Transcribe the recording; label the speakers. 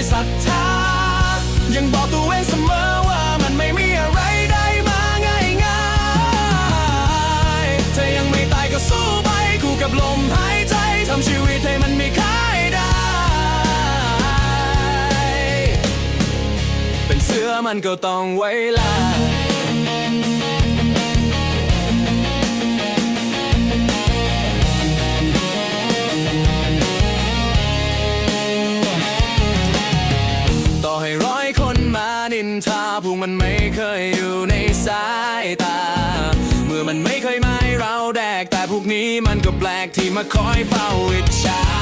Speaker 1: ด้วยศรัทธายังบอกตัวเองเสมอว่ามันไม่มีอะไรได้มาง่ายๆถ้ายังไม่ตายก็สู้ไปคู่กับลมหายใจทำชีวิตให้มันมีค่าได้ เป็นเสือมันก็ต้องไว้ลาย นมานินทาพวกมันไม่เคยอยู่ในสายตา เมื่อมันไม่เคยไม่เราแดก แต่พวกนี้มันก็แปลกที่มาคอยเฝ้าอิจฉา